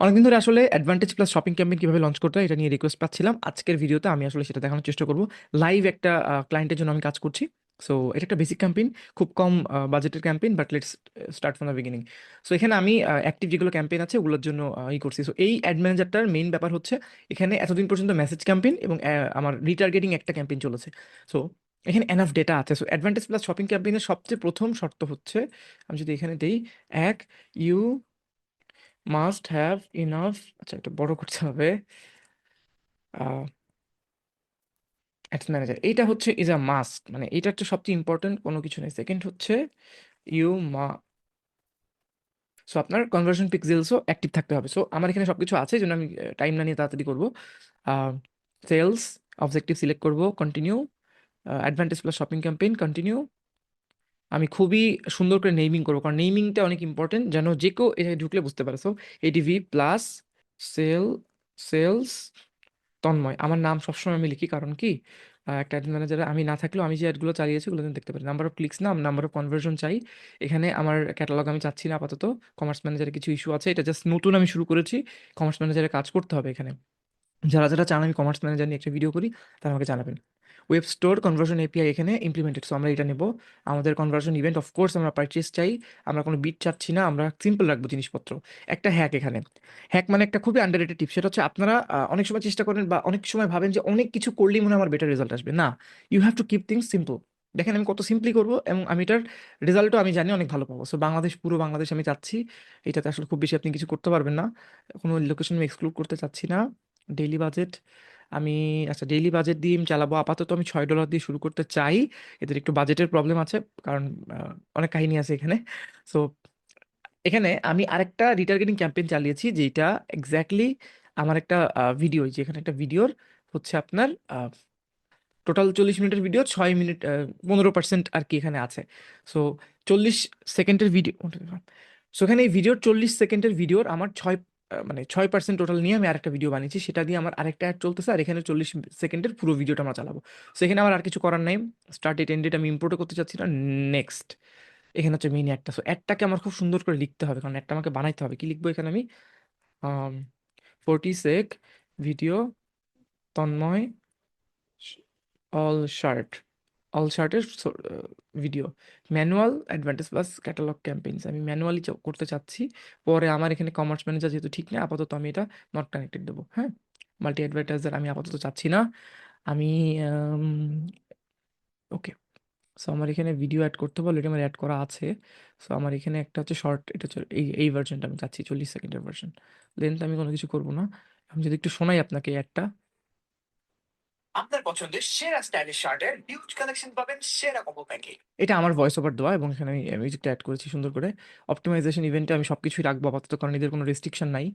অনেকদিন ধরে আসলে অ্যাডভান্টেজ প্লাস শপিং ক্যাম্পেইন কীভাবে লঞ্চ করতে হয় এটা নিয়ে রিকোয়েস্ট পাচ্ছিলাম। আজকের ভিডিওতে আমি আসলে সেটা দেখানোর চেষ্টা করব। লাইভ একটা ক্লায়েন্টের জন্য আমি কাজ করছি। সো এটা একটা বেসিক ক্যাম্পেইন খুব কম বাজেটের campaign but let's start from the beginning so এখানে আমি অ্যাক্টিভ যেগুলো ক্যাম্পেইন আছে ওগুলোর জন্য ই করছি। সো এই অ্যাড ম্যানেজারটার মেইন ব্যাপার হচ্ছে এখানে এতদিন পর্যন্ত মেসেজ ক্যাম্পেইন এবং আমার রিটার্গেটিং একটা ক্যাম্পেইন চলেছে। সো এখানে এনাফ ডেটা আছে। সো অ্যাডভান্টেজ প্লাস শপিং ক্যাম্পেইনের সবচেয়ে প্রথম শর্ত হচ্ছে, আমি যদি এখানে দেই, এক ইউ মাস্ট হ্যাভ ইনাফ আচ্ছা এটা বড় করতে হবে। অ্যাডস ম্যানেজার এইটা হচ্ছে ইজ আ মাস্ট মানে এটা হচ্ছে সবচেয়ে ইম্পর্টেন্ট কোনো কিছু নেই। সেকেন্ড হচ্ছে ইউ মা সো আপনার কনভার্সন পিক্সেলসও অ্যাক্টিভ থাকতে হবে। সো আমার এখানে সব কিছু আছে জন্য আমি টাইম না নিয়ে তাড়াতাড়ি করব। সেলস অবজেক্টিভ সিলেক্ট করব continue advantage plus shopping campaign continue আমি খুবই সুন্দর করে নেইমিং করব। কারণ নেইমিংটা অনেক ইম্পর্টেন্ট যেন যে কেউ এটাকে ঢুকলে বুঝতে পারে। So ADV plus sale sales Tanmoy. আমার নাম সবসময় আমি লিখি, কারণ কি? একটা অ্যাড ম্যানেজারে আমি না থাকলেও আমি যে অ্যাডগুলো চালিয়েছি ওগুলো দেখতে পারি। নাম্বার অফ ক্লিকস না নাম্বার অফ কনভার্সন চাই। এখানে আমার ক্যাটালগ আমি চাচ্ছি না, আপাতত। কমার্স ম্যানেজারে কিছু ইস্যু আছে, এটা জাস্ট নতুন আমি শুরু করেছি। কমার্স ম্যানেজারে কাজ করতে হবে এখানে। যারা যারা চান আমি কমার্স ম্যানেজার নিয়ে একটা ভিডিও করি, তারা আমাকে জানাবেন। ওয়েব স্টোর কনভার্সন এপিআই এখানে ইমপ্লিমেন্টেড সো আমরা এটা নেব। আমাদের কনভার্সন ইভেন্ট অফকোর্স আমরা পারচেস চাই। আমরা কোনো বিট চাচ্ছি না, আমরা সিম্পল রাখব জিনিসপত্র। একটা হ্যাক এখানে। হ্যাক মানে একটা খুবই আন্ডারেটেড টিপ সেটা হচ্ছে আপনারা অনেক সময় চেষ্টা করেন বা অনেক সময় ভাবেন যে অনেক কিছু করলেই মনে আমার বেটার রেজাল্ট আসবে। না you have to keep things simple দেখেন আমি কত সিম্পলি করব এবং আমি এটার রেজাল্টও আমি জানি অনেক ভালো পাবো। সো বাংলাদেশ, পুরো বাংলাদেশ আমি চাচ্ছি। এটাতে আসলে খুব বেশি আপনি কিছু করতে পারবেন না। কোনো লোকেশন আমি এক্সক্লুড করতে চাচ্ছি না। ডেইলি বাজেট আমি আচ্ছা ডেইলি বাজেট দিয়ে চালাবো। আপাতত আমি ছয় ডলার দিয়ে শুরু করতে চাই। এদের একটু বাজেটের প্রবলেম আছে, কারণ অনেক কাহিনী আছে এখানে। সো এখানে আমি আরেকটা রিটার্গেটিং ক্যাম্পেইন চালিয়েছি যেটা এক্স্যাক্টলি আমার একটা ভিডিও যেখানে একটা ভিডিওর হচ্ছে আপনার টোটাল চল্লিশ মিনিটের ভিডিও ছয় মিনিট পনেরো পার্সেন্ট আর কি এখানে আছে। সো চল্লিশ সেকেন্ডের ভিডিও সো এখানে এই ভিডিওর চল্লিশ সেকেন্ডের ভিডিওর আমার ছয় মানে ছয় পার্সেন্ট টোটাল নিয়ে আমি আরেকটা ভিডিও বানিয়েছি। সেটা দিয়ে আমার আরেকটা অ্যাড চলতেছে আর এখানে চল্লিশ সেকেন্ডের পুরো ভিডিওটা আমরা চালাবো। সো এখানে আমার আর কিছু করার নাই। স্টার্ট ডেট এন্ড আমি ইম্পোর্টও করতে চাচ্ছি না। নেক্সট এখানে হচ্ছে মেইন অ্যাডটা সো অ্যাডটাকে আমার খুব সুন্দর করে লিখতে হবে। কারণ অ্যাডটা আমাকে বানাইতে হবে। কি লিখব এখানে আমি? Forty sec video Tanmoy all shirt all শার্টের video manual advantage plus catalog campaigns আমি ম্যানুয়ালি করতে চাচ্ছি। পরে আমার এখানে কমার্স ম্যানেজার যেহেতু ঠিক নেই, আপাতত আমি এটা নট কানেক্টেড দেবো হ্যাঁ? মাল্টি অ্যাডভার্টাইজার আমি আপাতত চাচ্ছি না। আমি ওকে সো আমার এখানে ভিডিও অ্যাড করতে বলে, এটা আমার অ্যাড করা আছে। সো আমার এখানে একটা হচ্ছে শর্ট এটা হচ্ছে এই এই ভার্জনটা আমি চাচ্ছি, চল্লিশ সেকেন্ডের ভার্জন লেন্থ আমি কোনো কিছু করব না। আমি যদি একটু শোনাই আপনাকে অ্যাডটা আপনার পছন্দের সেরা স্টাইলিশ শার্টের হিউজ কালেকশন পাবেন সেরা কম্বো প্যাকে এটা আমার ভয়েস ওভার দেওয়া এবং এখানে আমি মিউজিকটা অ্যাড করেছি সুন্দর করে। অপটিমাইজেশন ইভেন্টে আমি সব কিছুই রাখব আপাতত কারণ এদের কোনো রেস্ট্রিকশন নাই।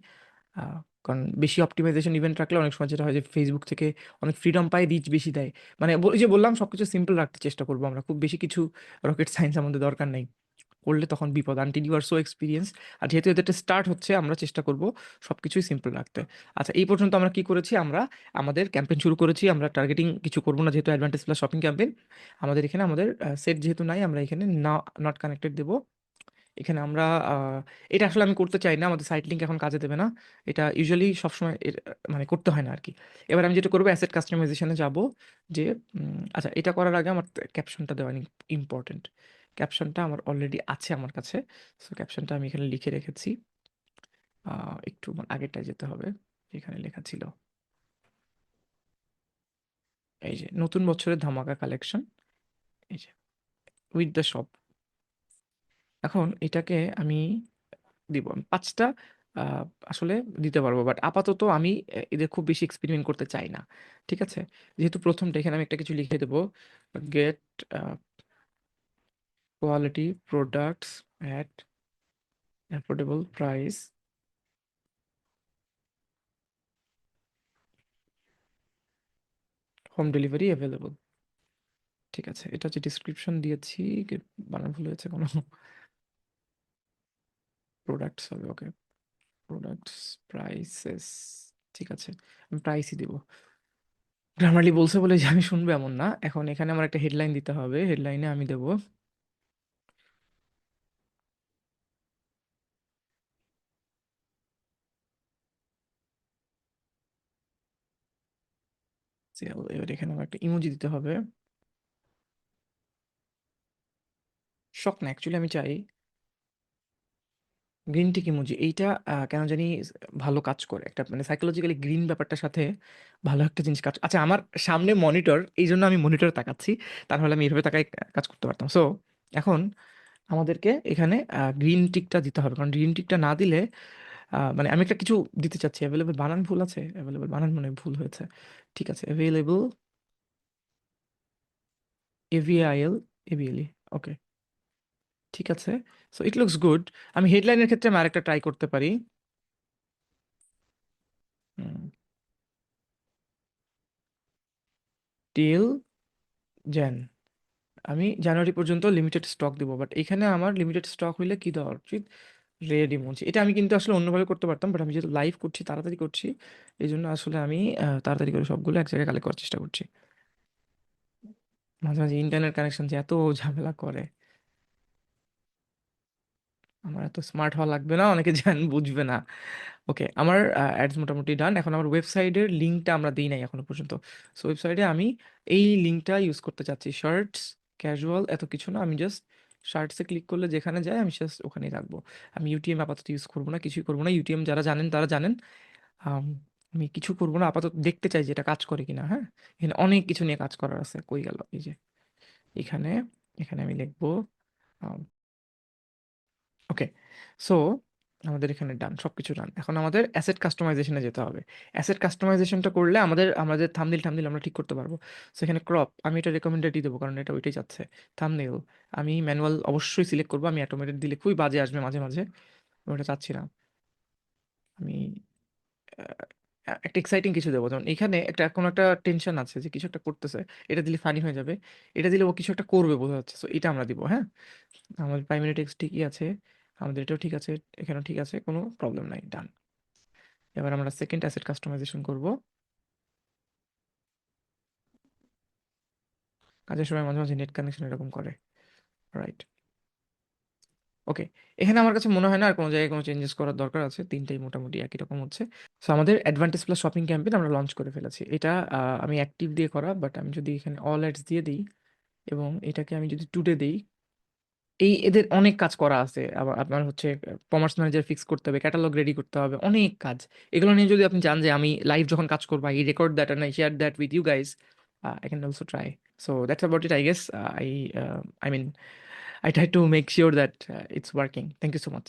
কারণ বেশি অপটিমাইজেশন ইভেন্ট রাখলে অনেক সময় যেটা হয় যে ফেসবুক থেকে অনেক ফ্রিডম পায় রিচ বেশি দেয়। মানে যে বললাম সব কিছু সিম্পল রাখতে চেষ্টা করব আমরা। খুব বেশি কিছু রকেট সায়েন্স আমাদের দরকার নেই। করলে তখন বিপদ। Until you are so experience আর যেহেতু এদেরটা স্টার্ট হচ্ছে, আমরা চেষ্টা করব সব কিছুই সিম্পল রাখতে। আচ্ছা এই পর্যন্ত আমরা কি করেছি? আমরা আমাদের ক্যাম্পেইন শুরু করেছি, আমরা টার্গেটিং কিছু করব না যেহেতু অ্যাডভান্টেজ প্লাস শপিং ক্যাম্পেইন আমাদের এখানে আমাদের সেট যেহেতু নাই, আমরা এখানে না নট কানেক্টেড দেবো। এখানে আমরা এটা আসলে আমি করতে চাই না, আমাদের সাইট লিঙ্ক এখন কাজে দেবে না। এটা ইউজুয়ালি সবসময় মানে করতে হয় না আর কি। এবার আমি যেটা করব অ্যাসেট কাস্টমাইজেশনে যাব যে আচ্ছা এটা করার আগে আমার ক্যাপশনটা দেওয়া ইম্পর্টেন্ট ক্যাপশনটা আমার অলরেডি আছে আমার কাছে। সো ক্যাপশনটা আমি এখানে লিখে রেখেছি। একটু আমার আগেরটায় যেতে হবে এখানে লেখা ছিল। এই যে, নতুন বছরের ধামাকা কালেকশন এই যে উইথ দ্য শপ এখন এটাকে আমি দিব, আমি পাঁচটা আসলে দিতে পারব। বাট আপাতত আমি এদের খুব বেশি এক্সপেরিমেন্ট করতে চাই না। ঠিক আছে? যেহেতু প্রথমটা এখানে আমি একটা কিছু লিখে দেবো get quality products at affordable price home delivery available ঠিক আছে, এটা হচ্ছে ডিসক্রিপশন দিয়েছি বানান ভুল হয়েছে কোনো। প্রোডাক্টস হবে ওকে প্রোডাক্টস প্রাইসেস ঠিক আছে, আমি প্রাইসই দিব। গ্রামারলি বলছে বলে যে আমি শুনব এমন না। এখন এখানে আমার একটা হেডলাইন দিতে হবে হেডলাইনে আমি দেব। এবার এখানে একটা ইমোজি দিতে হবে। শখ না অ্যাকচুয়ালি আমি চাই গ্রিন টিক ইমোজি এইটা কেন জানি ভালো কাজ করে। একটা মানে সাইকোলজিক্যালি গ্রিন ব্যাপারটার সাথে ভালো একটা জিনিস কাজ আচ্ছা আমার সামনে মনিটর এই জন্য আমি মনিটর তাকাচ্ছি, তাহলে আমি এভাবে তাকাই কাজ করতে পারতাম। সো এখন আমাদেরকে এখানে গ্রিন টিকটা দিতে হবে। কারণ গ্রিন টিকটা না দিলে মানে আমি একটা কিছু দিতে চাচ্ছি অ্যাভেলেবল বানান ভুল আছে অ্যাভেলেবল বানান মানে ভুল হয়েছে। ঠিক আছে অ্যাভেলেবল এভিআইএল এভিএলই ওকে ঠিক আছে সো ইট লুকস গুড আমি হেডলাইনের ক্ষেত্রে আমি আরেকটা ট্রাই করতে পারি। টিল জ্যান আমি জানুয়ারি পর্যন্ত লিমিটেড স্টক দিব বাট এখানে আমার লিমিটেড স্টক হইলে কি দেওয়া উচিত? রেড ইমোজি এটা আমি কিন্তু আসলে অন্যভাবে করতে পারতাম বাট আমি যেহেতু লাইভ করছি, তাড়াতাড়ি করছি এই জন্য আসলে আমি তাড়াতাড়ি করে সবগুলো এক জায়গায় কালেক্ট করার চেষ্টা করছি। মাঝে মাঝে ইন্টারনেট কানেকশন যে এত ঝামেলা করে। আমার এত স্মার্ট হওয়া লাগবে না, অনেকে জান, বুঝবে না। ওকে আমার অ্যাডস মোটামুটি ডান এখন আমার ওয়েবসাইটের লিঙ্কটা আমরা দিই নাই এখনও পর্যন্ত। সো ওয়েবসাইটে আমি এই লিঙ্কটা ইউজ করতে চাচ্ছি। শার্টস ক্যাজুয়াল এত কিছু না, আমি জাস্ট শার্টসে ক্লিক করলে যেখানে যায় আমি জাস্ট ওখানেই রাখব। আমি ইউটিএম আপাতত ইউজ করব না, কিছুই করব না। ইউটিএম যারা জানেন তারা জানেন। আমি কিছু করব না, আপাতত দেখতে চাই যে এটা কাজ করে কিনা হ্যাঁ? এখানে অনেক কিছু নিয়ে কাজ করার আছে। কই গেল? এই যে, এখানে এখানে আমি লিখব ওকে সো আমাদের এখানে ডান সবকিছু ডান এখন আমাদের অ্যাসেট কাস্টমাইজেশনে যেতে হবে। অ্যাসেট কাস্টমাইজেশনটা করলে আমাদের আমাদের থামনেল থামনেল আমরা ঠিক করতে পারব। সেখানে ক্রপ আমি এটা রেকমেন্ডেডই দেবো, কারণ এটা ওইটাই যাচ্ছে। থামনেল আমি ম্যানুয়াল অবশ্যই সিলেক্ট করব, আমি অটোমেটেড দিলে খুবই বাজে আসবে মাঝে মাঝে। ওটা চাচ্ছি না। আমি একটা এক্সাইটিং কিছু দেবো। যেমন এখানে একটা, কোনো একটা টেনশন আছে যে কিছু একটা করতেছে, এটা দিলে ফানি হয়ে যাবে। এটা দিলে ও কিছু একটা করবে বোঝা যাচ্ছে। সো এটা আমরা দিব হ্যাঁ? আমাদের প্রাইমারি টেক্সট ঠিকই আছে। আমাদের এটাও ঠিক আছে, এখানেও ঠিক আছে, কোনো প্রবলেম নাই ডান এবার আমরা সেকেন্ড অ্যাসেট কাস্টমাইজেশন করব। কাজের সময় মাঝে মাঝে নেট কানেকশন এরকম করে রাইট ওকে এখানে আমার কাছে মনে হয় না আর কোনো জায়গায় কোনো চেঞ্জেস করার দরকার আছে, তিনটাই মোটামুটি একই রকম হচ্ছে। সো আমাদের অ্যাডভান্টেজ প্লাস শপিং ক্যাম্পেইন আমরা লঞ্চ করে ফেলেছি। এটা আমি অ্যাক্টিভ দিয়ে করা বাট আমি যদি এখানে অল অ্যাডস দিয়ে দিই এবং এটাকে আমি যদি টুডে দিই এই এদের অনেক কাজ করা আছে। আবার আপনার হচ্ছে কমার্স ম্যানেজার ফিক্স করতে হবে ক্যাটালগ রেডি করতে হবে, অনেক কাজ। এগুলো নিয়ে যদি আপনি চান যে আমি লাইভ যখন কাজ করব I record that and I share that with you guys I can also try so that's about it I guess I I mean I try to make sure that it's working thank you so much